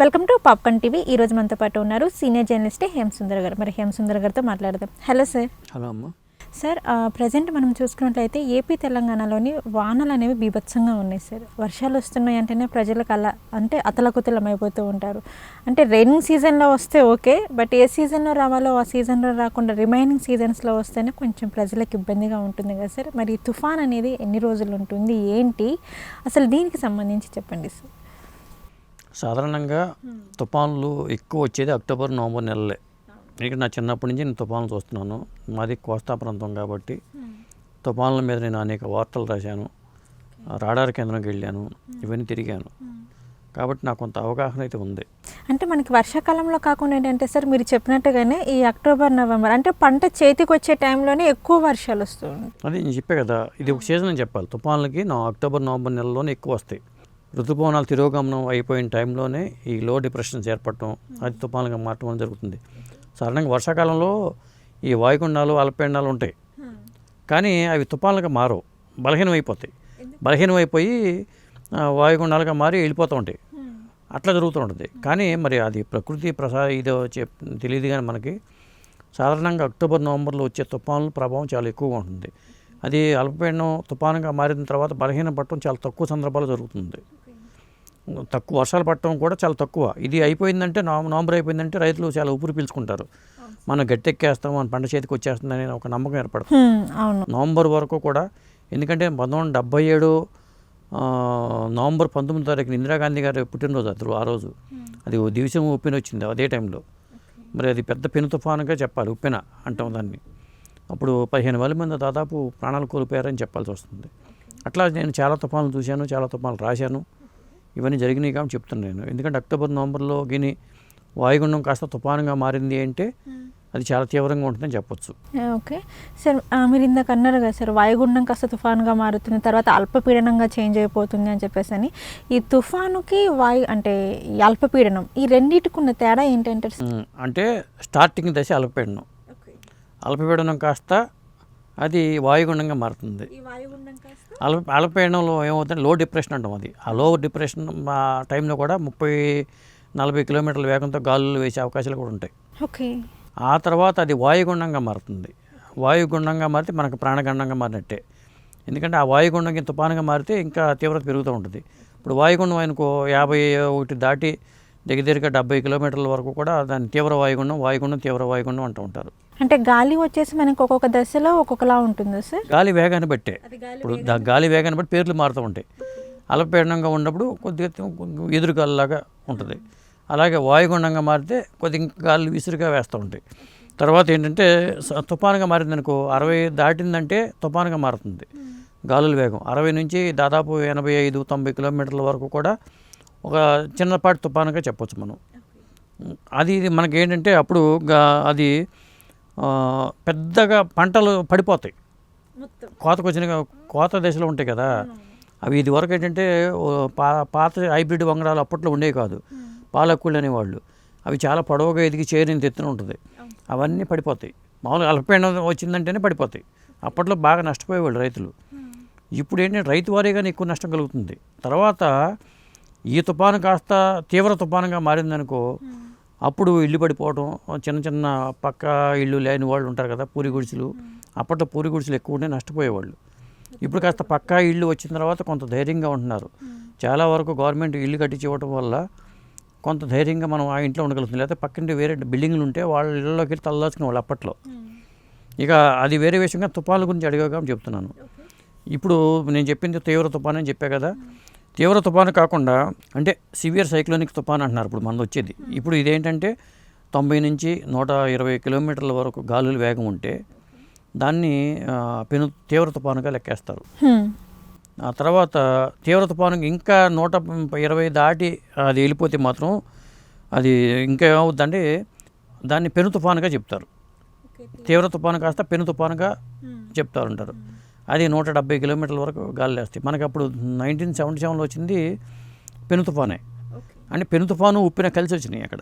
Welcome to popcorn TV. ఈ రోజు మనతో పాటు ఉన్నారు సీనియర్ జర్నలిస్ట్ హేమ్ సుందర్ గారు. మరి హేమ్ సుందర్ గారితో మాట్లాడదాం. Hello sir. హలో అమ్మ. సార్ ప్రజెంట్ మనం చూసుకున్నట్లయితే ఏపీ తెలంగాణలోని వానలు అనేవి బీభత్సంగా ఉన్నాయి సార్. వర్షాలు వస్తున్నాయి అంటేనే ప్రజలకు అలా అంటే అతలకుతలం అయిపోతూ ఉంటారు. అంటే రైనింగ్ సీజన్లో వస్తే ఓకే బట్ ఏ సీజన్లో రావాలో ఆ సీజన్లో రాకుండా రిమైనింగ్ సీజన్స్లో వస్తేనే కొంచెం ప్రజలకు ఇబ్బందిగా ఉంటుంది కదా సార్. మరి తుఫాన్ అనేది ఎన్ని రోజులు ఉంటుంది? ఏంటి? అసలు దీనికి సంబంధించి చెప్పండి సార్. సాధారణంగా తుఫాన్లు ఎక్కువ వచ్చేది అక్టోబర్ నవంబర్ నెలలే. ఇక్కడ నా చిన్నప్పటి నుంచి నేను తుఫాన్లు చూస్తున్నాను. మాది కోస్తా ప్రాంతం కాబట్టి తుఫాన్ల మీద నేను అనేక వార్తలు రాశాను. రాడార్ కేంద్రంకి వెళ్ళాను. ఇవన్నీ తిరిగాను. కాబట్టి నాకు కొంత అవగాహన అయితే ఉంది. అంటే మనకి వర్షాకాలంలో కాకుండా ఏంటంటే సార్ మీరు చెప్పినట్టుగానే ఈ అక్టోబర్ నవంబర్ అంటే పంట చేతికి వచ్చే టైంలోనే ఎక్కువ వర్షాలు వస్తూ ఉంటాయి. అది నేను చెప్పే కదా ఇది ఒక సీజన్ అని చెప్పాలి. తుఫాన్లకి నా అక్టోబర్ నవంబర్ నెలలోనే ఎక్కువ వస్తాయి. ఋతుపవనాలు తిరోగమనం అయిపోయిన టైంలోనే ఈ లో డిప్రెషన్స్ ఏర్పడటం అది తుఫాన్లుగా మారటం జరుగుతుంది. సాధారణంగా వర్షాకాలంలో ఈ వాయుగుండాలు అల్పపీడనాలు ఉంటాయి. కానీ అవి తుఫాన్లుగా మారవు బలహీనం అయిపోతాయి బలహీనం అయిపోయి ఆ, వాయుగుండాలుగా మారి వెళ్ళిపోతూ ఉంటాయి. అట్లా జరుగుతూ ఉంటుంది. కానీ మరి అది ప్రకృతి ప్రసా ఇదో చెప్ తెలియదు కానీ మనకి సాధారణంగా అక్టోబర్ నవంబర్లో వచ్చే తుఫానుల ప్రభావం చాలా ఎక్కువగా ఉంటుంది. అది అల్పపీడనం తుఫానుగా మారిన తర్వాత బలహీన పట్టడం చాలా తక్కువ సందర్భాలు జరుగుతుంది. తక్కువ వర్షాలు పట్టడం కూడా చాలా తక్కువ. ఇది అయిపోయిందంటే నవ- నవంబర్ అయిపోయిందంటే రైతులు చాలా ఊపిరి పీల్చుకుంటారు. మనం గట్టెక్కేస్తాం మన పంట చేతికి వచ్చేస్తుందని ఒక నమ్మకం ఏర్పడుతుంది నవంబర్ వరకు కూడా ఎందుకంటే పంతొమ్మిది వందల డెబ్బై ఏడు నవంబర్ పంతొమ్మిది తారీఖున ఇందిరాగాంధీ గారి పుట్టినరోజు అతను ఆ రోజు. అది ఓ దివసం ఉప్పెన వచ్చింది అదే టైంలో. మరి అది పెద్ద పెను తుఫానుగా చెప్పాలి ఉప్పెన అంటాం దాన్ని. అప్పుడు పదిహేను వేల మంది దాదాపు ప్రాణాలు కోల్పోయారని చెప్పాల్సి వస్తుంది. అట్లా నేను చాలా తుఫాన్లు చూశాను చాలా తుఫాన్లు రాశాను. ఇవన్నీ జరిగినాయి కాబట్టి చెప్తున్నాను నేను. ఎందుకంటే అక్టోబర్ నవంబర్లో గిని వాయుగుండం కాస్త తుఫానుగా మారింది అంటే అది చాలా తీవ్రంగా ఉంటుందని చెప్పొచ్చు. ఓకే. సార్ మీరు ఇందాక అన్నారు కదా సార్ వాయుగుండం కాస్త తుఫానుగా మారుతుంది తర్వాత అల్పపీడనంగా చేంజ్ అయిపోతుంది అని చెప్పేసి అని ఈ తుఫానుకి వాయు అంటే ఈ అల్పపీడనం ఈ రెండింటికి ఉన్న తేడా ఏంటంటే అంటే స్టార్టింగ్ దశ అల్పపీడనం. అల్పపీడనం కాస్త అది వాయుగుండంగా మారుతుంది. అల్ప అల్పపీడనంలో ఏమవుతుంది లో డిప్రెషన్ అంటాం అది. ఆ లో డిప్రెషన్ టైంలో కూడా ముప్పై నలభై కిలోమీటర్ల వేగంతో గాలులు వేసే అవకాశాలు కూడా ఉంటాయి. ఓకే. ఆ తర్వాత అది వాయుగుండంగా మారుతుంది. వాయుగుండంగా మారితే మనకు ప్రాణగండంగా మారినట్టే. ఎందుకంటే ఆ వాయుగుండం తుఫానుగా మారితే ఇంకా తీవ్రత పెరుగుతూ ఉంటుంది. ఇప్పుడు వాయుగుండం అనుకో యాభై ఒకటి దాటి దగ్గర దగ్గరగా డెబ్బై కిలోమీటర్ల వరకు కూడా దాన్ని తీవ్ర వాయుగుండం వాయుగుండం తీవ్ర వాయుగుండం అంటూ ఉంటారు. అంటే గాలి వచ్చేసి మనకి ఒక్కొక్క దశలో ఒక్కొక్కలా ఉంటుందా సార్? గాలి వేగాన్ని బట్టే. ఇప్పుడు దా- గాలి వేగాన్ని బట్టి పేర్లు మారుతూ ఉంటాయి. అల్పపీడనంగా ఉన్నప్పుడు కొద్దిగా ఎదురుగాలిలాగా ఉంటుంది. అలాగే వాయుగుండంగా మారితే కొద్దిగా ఇంకా గాలి విసురుగా వేస్తూ ఉంటాయి. తర్వాత ఏంటంటే స- తుఫానుగా మారిందనుకో అరవై దాటిందంటే తుఫానుగా మారుతుంది. గాలుల వేగం. అరవై నుంచి దాదాపు ఎనభై ఐదు తొంభై కిలోమీటర్ల వరకు కూడా ఒక చిన్నపాటి తుఫానుగా చెప్పొచ్చు మనం. అది ఇది మనకి ఏంటంటే అప్పుడు గా- అది పెద్దగా పంటలు పడిపోతాయి. కోతకు వచ్చిన కోత దశలో ఉంటాయి కదా. అవి ఇది వరకు ఏంటంటే పా పాత హైబ్రిడ్ వంగడాలు అప్పట్లో ఉండేవి కాదు. పాలక్కుళ్ళు అనేవాళ్ళు. అవి చాలా పొడవుగా ఎదిగి చేరిన ఎత్తున ఉంటుంది. అవన్నీ పడిపోతాయి. మామూలుగా అల్పపీడనం వచ్చిందంటేనే పడిపోతాయి. అప్పట్లో బాగా నష్టపోయేవాళ్ళు రైతులు. ఇప్పుడు ఏంటంటే రైతు వారీగానే ఎక్కువ నష్టం కలుగుతుంది. తర్వాత ఈ తుఫాను కాస్త తీవ్ర తుఫానుగా మారిందనుకో అప్పుడు ఇల్లు పడిపోవడం చిన్న చిన్న పక్క ఇల్లు లేని వాళ్ళు ఉంటారు కదా పూరి గుడిసెలు. అప్పట్లో పూరి గుడిసెలు ఎక్కువ ఉంటే నష్టపోయేవాళ్ళు. ఇప్పుడు కాస్త పక్కా ఇల్లు వచ్చిన తర్వాత కొంత ధైర్యంగా ఉంటున్నారు. చాలా వరకు గవర్నమెంట్ ఇల్లు కట్టించి ఇవ్వడం వల్ల కొంత ధైర్యంగా మనం ఆ ఇంట్లో ఉండగలుగుతుంది. లేకపోతే పక్కింటి వేరే బిల్డింగ్లు ఉంటే వాళ్ళ ఇళ్ళలోకి వెళ్ళి తలదాచుకునే వాళ్ళు అప్పట్లో. ఇక అది వేరే విషయంగా తుఫాన్ల గురించి అడిగాక చెప్తున్నాను. ఇప్పుడు నేను చెప్పింది తీవ్ర తుఫాన్ అని చెప్పా కదా. తీవ్ర తుఫాను కాకుండా అంటే సివియర్ సైక్లోనిక్ తుఫాన్ అంటున్నారు. ఇప్పుడు మనది వచ్చేది. ఇప్పుడు ఇదేంటంటే తొంభై నుంచి నూట ఇరవై కిలోమీటర్ల వరకు గాలుల వేగం ఉంటే దాన్ని పెను తీవ్ర తుఫానుగా లెక్కేస్తారు. హ్మ్. ఆ తర్వాత తీవ్ర తుఫాను ఇంకా నూట ఇరవై దాటి అది వెళ్ళిపోతే మాత్రం అది ఇంకా ఏమవుద్దంటే దాన్ని పెను తుఫానుగా చెప్తారు. తీవ్ర తుఫాను కాస్త పెను తుఫానుగా చెప్తారు ఉంటారు అది నూట డెబ్బై కిలోమీటర్ల వరకు గాలి వేస్తాయి మనకి అప్పుడు నైన్టీన్ సెవెంటీ సెవెన్లో వచ్చింది పెను తుఫానే. అంటే పెను తుఫాను ఉప్పిన కలిసి వచ్చినాయి అక్కడ.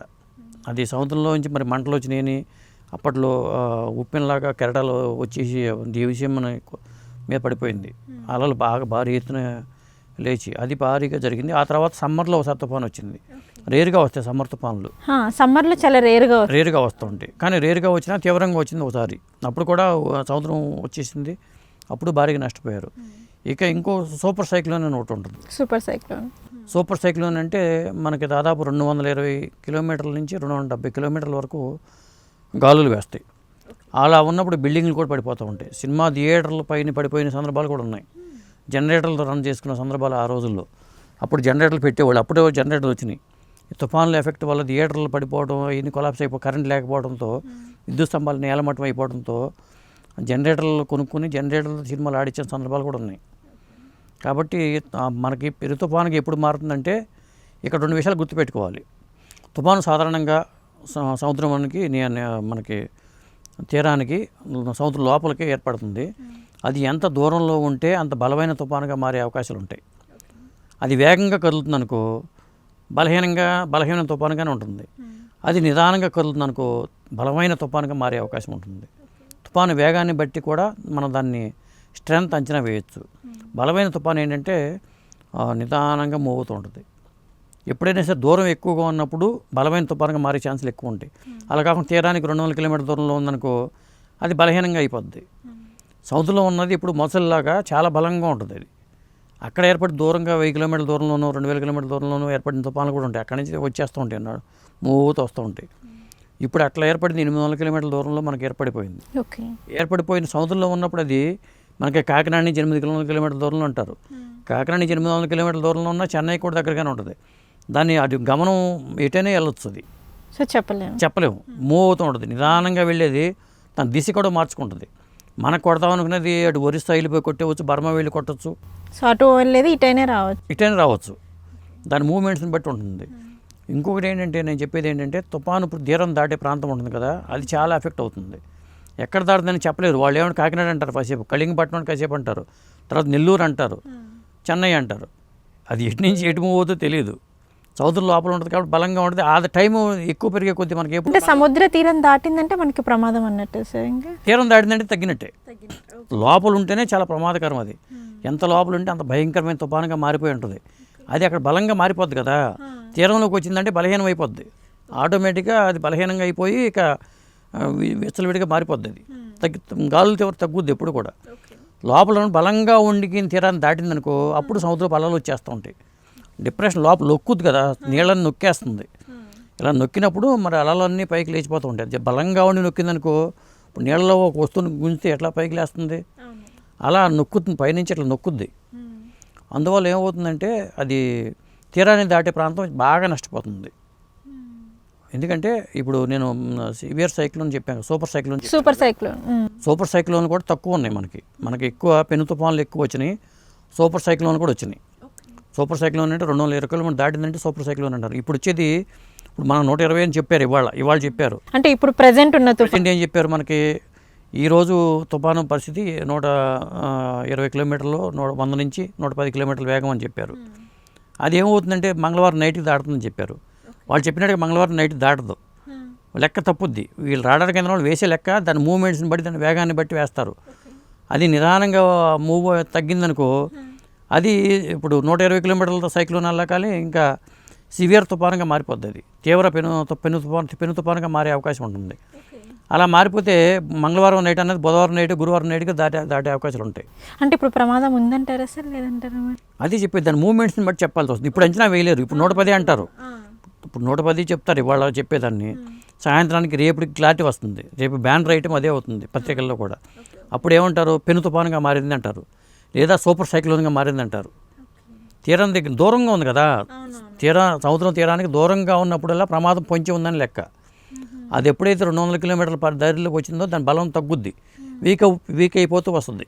అది సముద్రంలో నుంచి మరి మంటలు వచ్చినాయని అప్పట్లో ఉప్పెనలాగా కెరటాలు వచ్చేసి ఈ విషయం మన మీద పడిపోయింది. అలలు బాగా భారీ ఎత్తున లేచి అది భారీగా జరిగింది. ఆ తర్వాత సమ్మర్లో ఒకసారి తుఫాన్ వచ్చింది. రేరుగా వస్తాయి సమ్మర్ తుఫాన్లు. సమ్మర్లో చాలా రేరుగా రేరుగా వస్తూ ఉంటాయి. కానీ రేరుగా వచ్చినా తీవ్రంగా వచ్చింది ఒకసారి. అప్పుడు కూడా సముద్రం వచ్చేసింది. అప్పుడు భారీగా నష్టపోయారు. ఇక ఇంకో సూపర్ సైక్లోన్ అని ఒకటి ఉంటుంది. Super cyclone. సూపర్ సైక్లోన్ అంటే మనకి దాదాపు రెండు వందల ఇరవై కిలోమీటర్ల నుంచి రెండు వందల డెబ్బై కిలోమీటర్ల వరకు గాలులు వేస్తాయి. అలా ఉన్నప్పుడు బిల్డింగ్లు కూడా పడిపోతూ ఉంటాయి. సినిమా థియేటర్ల పైన పడిపోయిన సందర్భాలు కూడా ఉన్నాయి. జనరేటర్లు రన్ చేసుకున్న సందర్భాలు ఆ రోజుల్లో. అప్పుడు జనరేటర్లు పెట్టేవాళ్ళు. అప్పుడే జనరేటర్లు వచ్చినాయి. తుఫాన్ల ఎఫెక్ట్ వల్ల థియేటర్లు పడిపోవడం ఇన్ని కొలాప్స్ అయిపో కరెంట్ లేకపోవడంతో విద్యుత్ స్తంభాలు నేలమట్టం అయిపోవడంతో జనరేటర్లు కొనుక్కొని జనరేటర్లు సినిమాలు ఆడించిన సందర్భాలు కూడా ఉన్నాయి. కాబట్టి మనకి పెరు తుఫానుకి ఎప్పుడు మారుతుందంటే ఇక్కడ రెండు విషయాలు గుర్తుపెట్టుకోవాలి. తుఫాను సాధారణంగా స- సముద్రానికి మనకి తీరానికి సముద్రం లోపలికి ఏర్పడుతుంది. అది ఎంత దూరంలో ఉంటే అంత బలమైన తుఫానుగా మారే అవకాశాలు ఉంటాయి. అది వేగంగా కదులుతుంది అనుకో బలహీనంగా బలహీన తుఫానుగానే ఉంటుంది. అది నిదానంగా కదులుతుంది అనుకో బలమైన తుఫానుగా మారే అవకాశం ఉంటుంది. తుఫాను వేగాన్ని బట్టి కూడా మనం దాన్ని స్ట్రెంత్ అంచనా వేయచ్చు. బలమైన తుఫాను ఏంటంటే నిదానంగా మూవ్ అవుతూ ఉంటుంది. ఎప్పుడైనా సరే దూరం ఎక్కువగా ఉన్నప్పుడు బలమైన తుఫానుగా మారే ఛాన్సులు ఎక్కువ ఉంటాయి. అలా కాకుండా తీరానికి రెండు వందల కిలోమీటర్ దూరంలో ఉందనుకో అది బలహీనంగా అయిపోద్ది. సముద్రంలో ఉన్నది ఇప్పుడు మొసలిలాగా చాలా బలంగా ఉంటుంది అది. అక్కడ ఏర్పడి దూరంగా వెయ్యి కిలోమీటర్ల దూరంలోనూ రెండు వేల కిలోమీటర్ల దూరంలోనూ ఏర్పడిన తుఫాన్లు కూడా ఉంటాయి. అక్కడి నుంచి వచ్చేస్తూ ఉంటాయి అన్నాడు మూవ్తో వస్తూ ఉంటాయి. ఇప్పుడు అట్లా ఏర్పడింది ఎనిమిది వందల కిలోమీటర్ల దూరంలో మనకి ఏర్పడిపోయింది. ఓకే. ఏర్పడిపోయిన సముద్రంలో ఉన్నప్పుడు అది మనకి కాకినాడ నుంచి ఎనిమిది కిలోమీటర్ల కిలోమీటర్ల దూరంలో ఉంటారు. కాకినాడ నుంచి ఎనిమిది వందల కిలోమీటర్ల దూరంలో ఉన్న చెన్నై కూడా దగ్గరగానే ఉంటుంది. దాన్ని అది గమనం ఎటైనా వెళ్ళొచ్చు అది. సో చెప్పలేము. చెప్పలేము. మూవ్ అవుతూ ఉంటుంది. నిదానంగా వెళ్ళేది తన దిశ కూడా మార్చుకుంటుంది. మనకు కొడతాం అనుకునేది అటు ఒరిస్సా వెళ్ళిపోయి కొట్టవచ్చు బర్మా వెళ్ళి కొట్టచ్చు. సో అటు వెళ్ళేది ఇటైనే రావచ్చు. ఇటైనా రావచ్చు. దాని మూమెంట్స్ని బట్టి ఉంటుంది. ఇంకొకటి ఏంటంటే నేను చెప్పేది ఏంటంటే తుఫాను ఇప్పుడు తీరం దాటే ప్రాంతం ఉంటుంది కదా అది చాలా ఎఫెక్ట్ అవుతుంది. ఎక్కడ దాటుతుందని చెప్పలేరు. వాళ్ళు ఏమైనా కాకినాడ అంటారు కాసేపు కళింగపట్నం కాసేపు అంటారు. తర్వాత నెల్లూరు అంటారు. చెన్నై అంటారు. అది ఎటు నుంచి ఎటు మూవ్ అవుతుందో తెలియదు సముద్రం లోపల ఉంటుంది కాబట్టి బలంగా ఉంటుంది. ఆ టైం ఎక్కువ పెరిగే కొద్దీ మనకి ఎప్పుడు సముద్ర తీరం దాటిందంటే మనకి ప్రమాదం అన్నట్టు సార్ ఇంకా? తీరం దాటిందంటే తగ్గినట్టే. లోపల ఉంటేనే చాలా ప్రమాదకరం అది. ఎంత లోపల ఉంటే అంత భయంకరమైన తుఫానుగా మారిపోయి ఉంటుంది. అది అక్కడ బలంగా మారిపోద్ది కదా. తీరంలోకి వచ్చిందంటే బలహీనం అయిపోద్ది ఆటోమేటిక్గా అది బలహీనంగా అయిపోయి ఇక విచ్చలవిడిగా మారిపోద్ది అది. తగ్గి గాలులు తీవ్ర తగ్గుద్ది ఎప్పుడు కూడా. లోపల బలంగా ఉండి తీరాన్ని దాటిందనుకో అప్పుడు సముద్ర అలలు వచ్చేస్తూ ఉంటాయి డిప్రెషన్ లోపల నొక్కుద్ది కదా నీళ్ళని నొక్కేస్తుంది. ఇలా నొక్కినప్పుడు మరి అలలన్నీ పైకి లేచిపోతూ ఉంటాయి. బలంగా ఉండి నొక్కిందనుకో నీళ్ళలో ఒక వస్తువుని గుంజితే ఎట్లా పైకి లేస్తుంది? అలా నొక్కుతుంది పైనుంచి ఇట్లా నొక్కుద్ది. అందువల్ల ఏమవుతుందంటే అది తీరాన్ని దాటే ప్రాంతం బాగా నష్టపోతుంది. ఎందుకంటే ఇప్పుడు నేను సివియర్ సైక్లోన్ చెప్పాను super cyclone. Super cyclone. Super cyclone కూడా తక్కువ ఉన్నాయి మనకి. మనకి ఎక్కువ పెను తుఫాన్లు ఎక్కువ వచ్చినాయి సూపర్ సైక్లోన్ కూడా వచ్చినాయి. సూపర్ సైక్లోన్ అంటే రెండు వందల ఇరవై కిలోమీటర్ దాటిందంటే సూపర్ సైక్లోన్ అంటారు. ఇప్పుడు వచ్చేది ఇప్పుడు మనం నూట ఇరవై అని చెప్పారు ఇవాళ ఇవాళ చెప్పారు. అంటే ఇప్పుడు ప్రజెంట్ ఉన్న తుఫాన్ ఏం చెప్పారు మనకి? ఈరోజు తుఫాను పరిస్థితి నూట ఇరవై కిలోమీటర్లు నూట వంద నుంచి నూట పది కిలోమీటర్ల వేగం అని చెప్పారు. అది ఏమవుతుందంటే మంగళవారం నైట్కి దాటుతుందని చెప్పారు. వాళ్ళు చెప్పినట్టుగా మంగళవారం నైట్ దాటదు. లెక్క తప్పుద్ది. వీళ్ళు రాడార్ వాళ్ళు వేసే లెక్క దాని మూమెంట్స్ని బట్టి దాని వేగాన్ని బట్టి వేస్తారు. అది నిదానంగా మూవ్ తగ్గిందనుకో అది ఇప్పుడు నూట ఇరవై కిలోమీటర్లతో సైక్లోన్ అల్లాకాలి ఇంకా సివియర్ తుఫానుగా మారిపోద్ది అది. తీవ్ర పెను పెను తుఫాను పెను తుఫానుగా మారే అవకాశం ఉంటుంది. అలా మారిపోతే మంగళవారం నైట్ అనేది బుధవారం నైట్ గురువారం నైట్గా దాటే దాటే అవకాశాలు ఉంటాయి. అంటే ఇప్పుడు ప్రమాదం ఉందంటారా సార్? లేదంటారా అది చెప్పేది దాని మూమెంట్స్ని బట్టి చెప్పాల్సి వస్తుంది. ఇప్పుడు అంచనా వేయలేరు ఇప్పుడు నూట పది అంటారు. ఇప్పుడు నూట పది చెప్తారు ఇవాళ చెప్పేదాన్ని. సాయంత్రానికి రేపటికి క్లారిటీ వస్తుంది. రేపు బ్యాన్ రైటం అదే అవుతుంది పత్రికల్లో కూడా. అప్పుడు ఏమంటారు? పెను తుఫానుగా మారింది అంటారు. లేదా సూపర్ సైక్లోన్గా మారింది అంటారు. తీరం దగ్గర దూరంగా ఉంది కదా. తీరా సముద్రం తీరానికి దూరంగా ఉన్నప్పుడల్లా ప్రమాదం పొంచి ఉందని లెక్క. అది ఎప్పుడైతే రెండు వందల కిలోమీటర్ల దారిలోకి వచ్చిందో దాని బలం తగ్గుద్ది. వీక్ వీక్ అయిపోతూ వస్తుంది.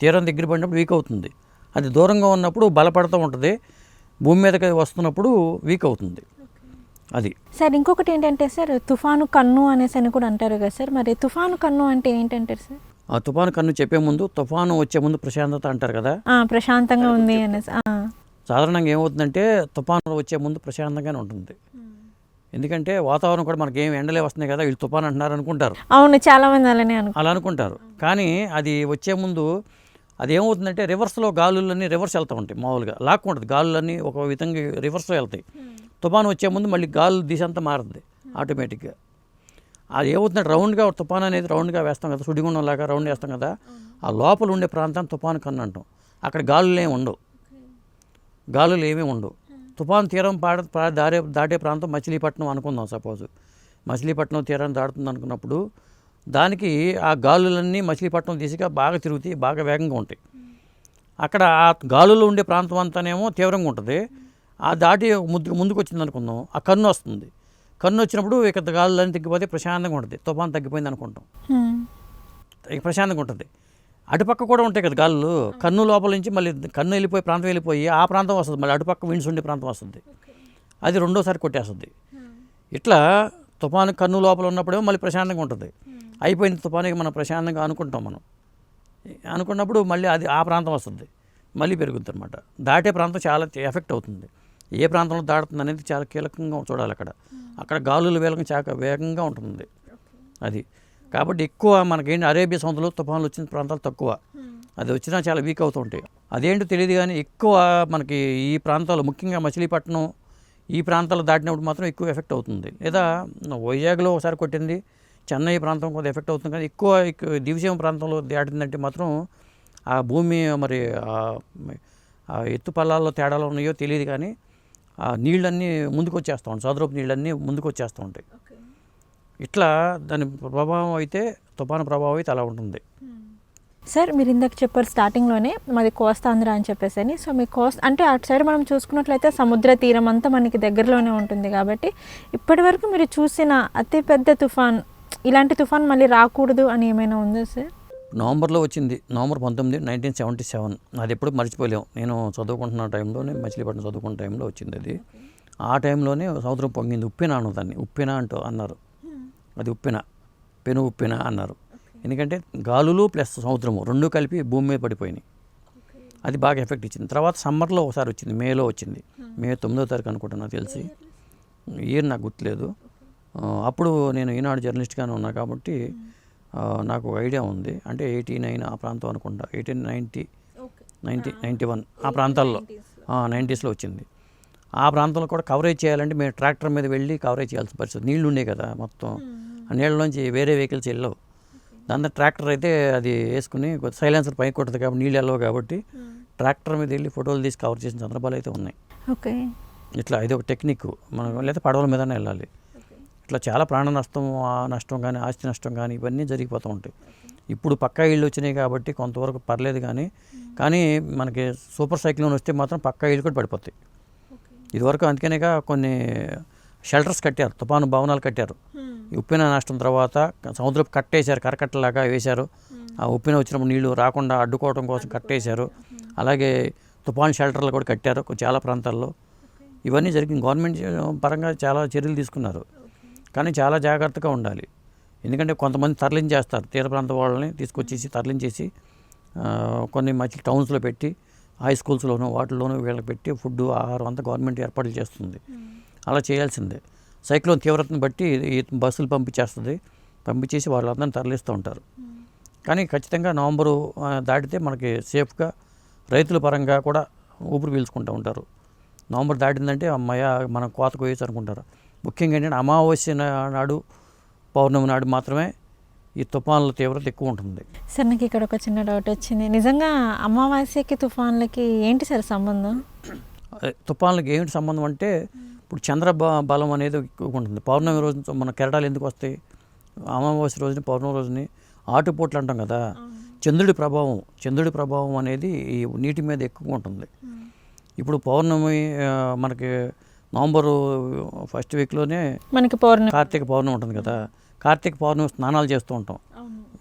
తీరం దగ్గర పడినప్పుడు వీక్ అవుతుంది. అది దూరంగా ఉన్నప్పుడు బలపడుతూ ఉంటుంది. భూమి మీదకి వస్తున్నప్పుడు వీక్ అవుతుంది. అది. సార్ ఇంకొకటి ఏంటంటే సార్ తుఫాను కన్ను అనేసి అని కూడా అంటారు కదా సార్. మరి తుఫాను కన్ను అంటే ఏంటంటారు సార్? ఆ తుఫాను కన్ను చెప్పే ముందు తుఫాను వచ్చే ముందు ప్రశాంతత అంటారు కదా? ప్రశాంతంగా ఉంది అనేసి. సాధారణంగా ఏమవుతుందంటే తుఫాను వచ్చే ముందు ప్రశాంతంగానే ఉంటుంది. ఎందుకంటే వాతావరణం కూడా మనకి ఏం ఎండలే వస్తున్నాయి కదా వీళ్ళు తుఫాన్ అంటున్నారు అనుకుంటారు. అవును చాలా మంది అలానే అలా అనుకుంటారు. కానీ అది వచ్చే ముందు అది ఏమవుతుందంటే రివర్స్లో గాలులన్నీ రివర్స్ వెళ్తూ ఉంటాయి మామూలుగా. లాక్కుంటుంది గాలులన్నీ ఒక విధంగా రివర్స్లో వెళ్తాయి. తుఫాను వచ్చే ముందు మళ్ళీ గాలు దిశ అంతా మారుతుంది ఆటోమేటిక్గా. అది ఏమవుతుందంటే రౌండ్గా తుఫాన్ అనేది రౌండ్గా వేస్తాం కదా సుడిగుండం లాగా రౌండ్ వేస్తాం కదా ఆ లోపల ఉండే ప్రాంతాన్ని తుఫాను కన్ను అంటాం. అక్కడ గాలులు ఏమి ఉండవు. గాలులు ఏమీ ఉండవు. తుఫాను తీరం పాడ దారే దాటే ప్రాంతం మచిలీపట్నం అనుకుందాం సపోజ్. మచిలీపట్నం తీరాన్ని దాటుతుంది అనుకున్నప్పుడు దానికి ఆ గాలులన్నీ మచిలీపట్నం దిశగా బాగా తిరుగుతాయి బాగా వేగంగా ఉంటాయి. అక్కడ ఆ గాలులో ఉండే ప్రాంతం అంతానేమో తీవ్రంగా ఉంటుంది. ఆ దాటి ముందు ముందుకు వచ్చింది అనుకుందాం ఆ కన్ను వస్తుంది. కన్ను వచ్చినప్పుడు ఇక గాలులన్నీ తగ్గిపోతే ప్రశాంతంగా ఉంటుంది. తుఫాన్ తగ్గిపోయింది అనుకుంటాం. ప్రశాంతంగా ఉంటుంది. అటుపక్క కూడా ఉంటాయి కదా గాలులు. కన్ను లోపల నుంచి మళ్ళీ కన్ను వెళ్ళిపోయి ప్రాంతం వెళ్ళిపోయి ఆ ప్రాంతం వస్తుంది. మళ్ళీ అటుపక్క విండ్స్ ఉండే ప్రాంతం వస్తుంది. అది రెండోసారి కొట్టేస్తుంది. ఇట్లా తుఫాను కన్ను లోపల ఉన్నప్పుడే మళ్ళీ ప్రశాంతంగా ఉంటుంది. అయిపోయింది తుఫానికి మనం ప్రశాంతంగా అనుకుంటాం మనం. అనుకున్నప్పుడు మళ్ళీ అది ఆ ప్రాంతం వస్తుంది. మళ్ళీ పెరుగుతుంది అనమాట దాటే ప్రాంతం చాలా ఎఫెక్ట్ అవుతుంది. ఏ ప్రాంతంలో దాడుతుంది అనేది చాలా కీలకంగా చూడాలి అక్కడ. అక్కడ గాలులు వేగం చాలా వేగంగా ఉంటుంది. అది. కాబట్టి ఎక్కువ మనకేంటి అరేబియా సముద్రంలో తుఫాన్లు వచ్చిన ప్రాంతాలు తక్కువ. అది వచ్చినా చాలా వీక్ అవుతుంటాయి. అదేంటో తెలియదు కానీ ఎక్కువ మనకి ఈ ప్రాంతాలు ముఖ్యంగా మచిలీపట్నం ఈ ప్రాంతాలు దాటినప్పుడు మాత్రం ఎక్కువ ఎఫెక్ట్ అవుతుంది. లేదా వైజాగ్లో ఒకసారి కొట్టింది చెన్నై ప్రాంతం కొంత ఎఫెక్ట్ అవుతుంది కానీ ఎక్కువ దివిసీమ ప్రాంతంలో దాటిందంటే మాత్రం ఆ భూమి మరి ఎత్తు పల్లాల్లో తేడాలు ఉన్నాయో తెలియదు కానీ ఆ నీళ్ళన్నీ ముందుకు వచ్చేస్తూ ఉంటాయి. సదరపు నీళ్ళన్నీ ముందుకు వచ్చేస్తూ ఉంటాయి. ఇట్లా దాని ప్రభావం అయితే తుఫాను ప్రభావం అయితే అలా ఉంటుంది. సార్ మీరు ఇందాక చెప్పారు స్టార్టింగ్లోనే మాది కోస్తాంధ్ర అని చెప్పేసి అని. సో మీ కోస్ట్ అంటే అటు సైడ్ మనం చూసుకున్నట్లయితే సముద్ర తీరం అంతా మనకి దగ్గరలోనే ఉంటుంది కాబట్టి ఇప్పటి వరకు మీరు చూసిన అతి పెద్ద తుఫాన్ ఇలాంటి తుఫాన్ మళ్ళీ రాకూడదు అని ఏమైనా ఉందా సార్? నవంబర్లో వచ్చింది. నవంబర్ పంతొమ్మిది నైన్టీన్ సెవెంటీ సెవెన్. అది ఎప్పుడు మర్చిపోలేం. నేను చదువుకుంటున్న టైంలోనే మచిలీపట్నం చదువుకున్న టైంలో వచ్చింది అది. ఆ టైంలోనే సముద్రం పొంగింది. ఉప్పెన అను దాన్ని. ఉప్పెన అంటూ అన్నారు. అది ఉప్పెన పెను ఉప్పెన అన్నారు. ఎందుకంటే గాలులు ప్లస్ సముద్రము రెండు కలిపి భూమి మీద పడిపోయినాయి. అది బాగా ఎఫెక్ట్ ఇచ్చింది. తర్వాత సమ్మర్లో ఒకసారి వచ్చింది మేలో వచ్చింది. మే తొమ్మిదో తారీఖు అనుకుంటా నాకు తెలిసి. ఇయర్ నాకు గుర్తులేదు. అప్పుడు నేను ఈనాడు జర్నలిస్ట్గానే ఉన్నా కాబట్టి నాకు ఐడియా ఉంది. అంటే ఎయిటీ నైన్ ఆ ప్రాంతం అనుకుంటా. Eighteen ninety ninety ninety one ఆ ప్రాంతాల్లో. నైంటీస్లో వచ్చింది. ఆ ప్రాంతంలో కూడా కవరేజ్ చేయాలంటే మేము ట్రాక్టర్ మీద వెళ్ళి కవరేజ్ చేయాల్సిన పరిస్థితి. నీళ్ళు ఉండే కదా మొత్తం. నీళ్ళలోంచి వేరే వెహికల్స్ వెళ్ళవు. దాంతో ట్రాక్టర్ అయితే అది వేసుకుని సైలెన్సర్ పైకి కొట్టదు కాబట్టి నీళ్ళు వెళ్ళవు కాబట్టి ట్రాక్టర్ మీద వెళ్ళి ఫోటోలు తీసి కవర్ చేసిన సందర్భాలు అయితే ఉన్నాయి. ఓకే. ఇట్లా ఇది ఒక టెక్నిక్. మనం లేదా పడవల మీదనే వెళ్ళాలి. ఇట్లా చాలా ప్రాణ నష్టం నష్టం కానీ ఆస్తి నష్టం కానీ ఇవన్నీ జరిగిపోతూ ఉంటాయి. ఇప్పుడు పక్కా ఇళ్ళు వచ్చినాయి కాబట్టి కొంతవరకు పర్లేదు కానీ కానీ మనకి సూపర్ సైక్లోన్ వస్తే మాత్రం పక్కా ఇళ్ళు కూడా పడిపోతాయి. ఇదివరకు అందుకనేగా కొన్ని షెల్టర్స్ కట్టారు తుఫాను భవనాలు కట్టారు. ఈ ఉప్పిన నష్టం తర్వాత సముద్రపు కట్టేశారు కరకట్టలాగా వేశారు. ఆ ఉప్పిన వచ్చినప్పుడు నీళ్ళు రాకుండా అడ్డుకోవడం కోసం కట్టేశారు. అలాగే తుఫాన్ షెల్టర్లు కూడా కట్టారు చాలా ప్రాంతాల్లో. ఇవన్నీ జరిగింది గవర్నమెంట్ పరంగా చాలా చర్యలు తీసుకున్నారు. కానీ చాలా జాగ్రత్తగా ఉండాలి. ఎందుకంటే కొంతమంది తరలించేస్తారు తీర ప్రాంత వాళ్ళని తీసుకొచ్చేసి తరలించేసి కొన్ని మంచి టౌన్స్లో పెట్టి హై స్కూల్స్లోనూ వాటిల్లోనూ వీళ్ళకి పెట్టి ఫుడ్ ఆహారం అంతా గవర్నమెంట్ ఏర్పాట్లు చేస్తుంది. అలా చేయాల్సిందే. సైక్లోన్ తీవ్రతను బట్టి బస్సులు పంపించేస్తుంది. పంపించేసి వాళ్ళందరినీ తరలిస్తూ ఉంటారు. కానీ ఖచ్చితంగా నవంబరు దాటితే మనకి సేఫ్గా రైతుల పరంగా కూడా ఊపిరి పీల్చుకుంటూ ఉంటారు. నవంబర్ దాటిందంటే అమ్మాయ మనం కోత కోయచ్చు అనుకుంటారు. ముఖ్యంగా ఏంటంటే అమావాస్య నాడు పౌర్ణమి నాడు మాత్రమే ఈ తుఫాన్ల తీవ్రత ఎక్కువ ఉంటుంది. సార్ నాకు ఇక్కడ ఒక చిన్న డౌట్ వచ్చింది. నిజంగా అమావాస్యకి తుఫాన్లకి ఏంటి సార్ సంబంధం? తుఫాన్లకు ఏమిటి సంబంధం అంటే ఇప్పుడు చంద్ర బలం అనేది ఎక్కువగా ఉంటుంది. పౌర్ణమి రోజు మన కెరటాలు ఎందుకు వస్తాయి? అమావాస్య రోజుని పౌర్ణమి రోజుని ఆటుపోట్లు అంటాం కదా. చంద్రుడి ప్రభావం చంద్రుడి ప్రభావం అనేది ఈ నీటి మీద ఎక్కువగా ఉంటుంది. ఇప్పుడు పౌర్ణమి మనకి నవంబరు ఫస్ట్ వీక్లోనే మనకి పౌర్ణమి. కార్తీక పౌర్ణమి ఉంటుంది కదా. కార్తీక పౌర్ణమి స్నానాలు చేస్తూ ఉంటాం.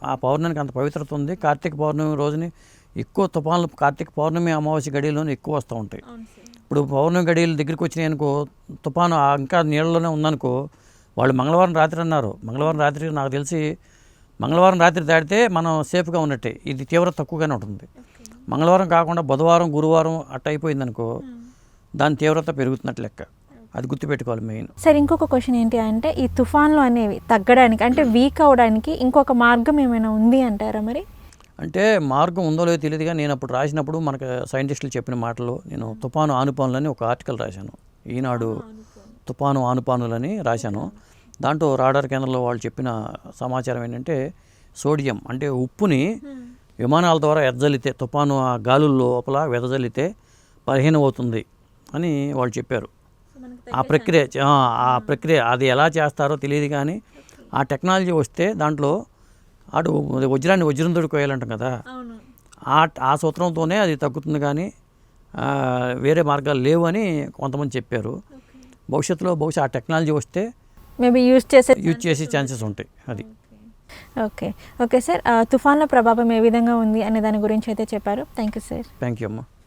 ఆ పౌర్ణమికి అంత పవిత్రత ఉంది. కార్తీక పౌర్ణమి రోజుని ఎక్కువ తుఫాన్లు కార్తీక పౌర్ణమి అమావాస్య గడియలోనే ఎక్కువ వస్తూ ఉంటాయి. ఇప్పుడు పౌర్ణమి గడియల దగ్గరికి వచ్చినాయి అనుకో తుఫాను ఆ ఇంకా నీళ్ళలోనే ఉందనుకో వాళ్ళు మంగళవారం రాత్రి అన్నారు. మంగళవారం రాత్రి నాకు తెలిసి మంగళవారం రాత్రి దాటితే మనం సేఫ్గా ఉన్నట్టే. ఇది తీవ్రత తక్కువగానే ఉంటుంది. మంగళవారం కాకుండా బుధవారం గురువారం అట్ట అయిపోయింది అనుకో దాని తీవ్రత పెరుగుతున్నట్టు లెక్క. అది గుర్తుపెట్టుకోవాలి మెయిన్. సార్ ఇంకొక క్వశ్చన్ ఏంటి అంటే ఈ తుఫాన్లు అనేవి తగ్గడానికి అంటే వీక్ అవడానికి ఇంకొక మార్గం ఏమైనా ఉంది అంటారా మరి? అంటే మార్గం ఉందో లేదో తెలియదు కానీ నేను అప్పుడు రాసినప్పుడు మనకు సైంటిస్టులు చెప్పిన మాటలు నేను తుఫాను ఆనుపానులని ఒక ఆర్టికల్ రాశాను. ఈనాడు తుఫాను ఆనుపానులని రాశాను. దాంట్లో రాడార్ కేంద్రంలో వాళ్ళు చెప్పిన సమాచారం ఏంటంటే సోడియం అంటే ఉప్పుని విమానాల ద్వారా ఎదజల్లితే తుఫాను ఆ గాలుల లోపల వెదజల్లితే పదిహేను అవుతుంది అని వాళ్ళు చెప్పారు. ఆ ప్రక్రియ ఆ ప్రక్రియ అది ఎలా చేస్తారో తెలియదు కానీ ఆ టెక్నాలజీ వస్తే దాంట్లో ఆడు వజ్రాన్ని వజ్రంతో కోయాలంటాం కదా. ఆ ఆ సూత్రంతోనే అది తగ్గుతుంది కానీ వేరే మార్గాలు లేవు అని కొంతమంది చెప్పారు. భవిష్యత్తులో బహుశా ఆ టెక్నాలజీ వస్తే మేబీ యూజ్ చేసే యూజ్ చేసే ఛాన్సెస్ ఉంటాయి అది. ఓకే. Okay sir. తుఫాన్ల ప్రభావం ఏ విధంగా ఉంది అనే దాని గురించి అయితే చెప్పారు. Thank you sir. Thank you అమ్మా.